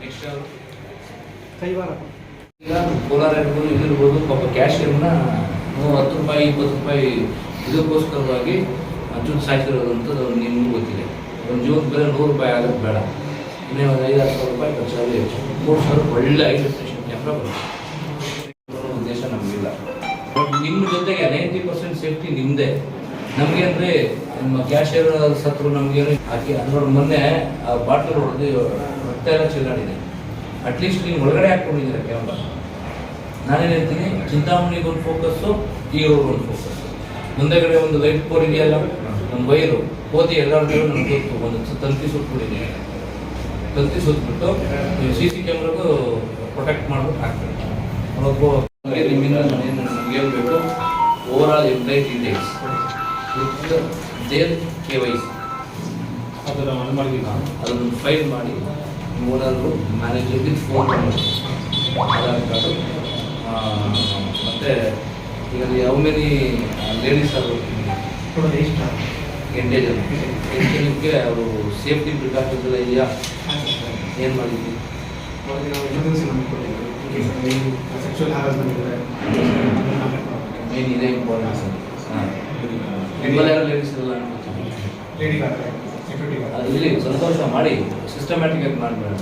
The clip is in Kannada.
ನೆಕ್ಸ್ಟ್ ಅವರು ಕೈವಾರ ಈಗ ಕೋಲಾರ ಇರ್ಬೋದು ಇದಿರ್ಬೋದು ಪಾಪ ಕ್ಯಾಶಿಯರ್ನ ನೀವು ಹತ್ತು ರೂಪಾಯಿ ಇಪ್ಪತ್ತು ರೂಪಾಯಿ ಇದಕ್ಕೋಸ್ಕರವಾಗಿ ಜೂನ್ ಅಂತ ನಿಮಗೆ ಗೊತ್ತಿದೆ. ಒಂದು ಜೂನ್ ಬೆಲೆ ನೂರು ರೂಪಾಯಿ ಆಗೋದು ಬೇಡ. ಇನ್ನೇ ಒಂದು ಐದು ಹತ್ತು ಸಾವಿರ ರೂಪಾಯಿ ಖರ್ಚಾಗಲಿ ಹೆಚ್ಚು. ಮೂರು ಸಾವಿರ ಒಳ್ಳೆ ಐದು ಸ್ಟೇಷನ್ ಕ್ಯಾಮ್ರಾ ಬರುತ್ತೆ. ಉದ್ದೇಶ ನಮಗಿಲ್ಲ. ಬಟ್ ನಿಮ್ಮ ಜೊತೆಗೆ ನೈಂಟಿ ಪರ್ಸೆಂಟ್ ಸೇಫ್ಟಿ ನಿಮ್ಮದೇ ನಮಗೆ ಅಂದ್ರೆ ನಮ್ಮ ಕ್ಯಾಶಿಯರ್ ಸತ್ರು ನಮ್ಗೆ ಹಾಕಿ ಅದ್ರ ಮೊನ್ನೆ ಆ ಬಾಟ್ಲು ಹೊಡೆದು ರಕ್ತ ಎಲ್ಲ ಚೆಲ್ಲಾಡಿದೆ. ಅಟ್ಲೀಸ್ಟ್ ನೀವು ಒಳಗಡೆ ಹಾಕೊಂಡಿದ್ದೀರಾ ಕ್ಯಾಮ್ರಾ ನಾನೇನು ಹೇಳ್ತೀನಿ ಚಿಂತಾಮಣಿಗೆ ಒಂದು ಫೋಕಸ್ಸು ಈ ಒಂದು ಫೋಕಸ್ ಮುಂದೆಗಡೆ ಒಂದು ಲೈಟ್ ಪೋರ್ ಇದೆಯಲ್ಲ ನಮ್ಮ ವೈರು ಕೋತಿ ಎಲ್ಲರೂ ನನಗೆ ಗೊತ್ತು. ಒಂದು ತಂತಿ ಸುತ್ತಿದೆ ತಂತಿ ಸುತ್ತಬಿಟ್ಟು ಸಿ ಸಿ ಕ್ಯಾಮ್ರಾಗೂ ಪ್ರೊಟೆಕ್ಟ್ ಮಾಡ್ಬಿಟ್ಟು ಹಾಕ್ತೀನಿ ಒಬ್ಬ ನಿಮ್ಮಿಂದ ನಮ್ಗೆ ಏನು ಬೇಕು over all entire details there K Y C. ಅದರ ಆನ್ ಮಾಡಿದ್ದೀವಿ ಅದನ್ನು ಫೈಲ್ ಮಾಡಿ ಓನರು ಮ್ಯಾನೇಜರ್ಗೆ ಫೋನ್ ಮಾಡಿ. ಆಧಾರ್ ಕಾರ್ಡು. ಮತ್ತು ಈಗ ಯಾವ ಮೆನಿ ಲೇಡೀಸ್ ಅವರು ಎಂಟೇ ಜನ. ಎಂಟೇ ಅವರು ಸೇಫ್ಟಿ ಪ್ರಿಕಾಷನ್ಸ್ ಎಲ್ಲ ಇದೆಯಾ? ಏನು ಮಾಡಿದ್ವಿ ಮೇನ್ ಇದೇ ಇಂಪಾರ್ಟೆನ್ಸ್ ಹಾಂ. ಇಲ್ಲಿ ಸಂತೋಷ ಮಾಡಿ ಸಿಸ್ಟಮ್ಯಾಟಿಕ್ ಆಗಿ ಮಾಡಬೇಡ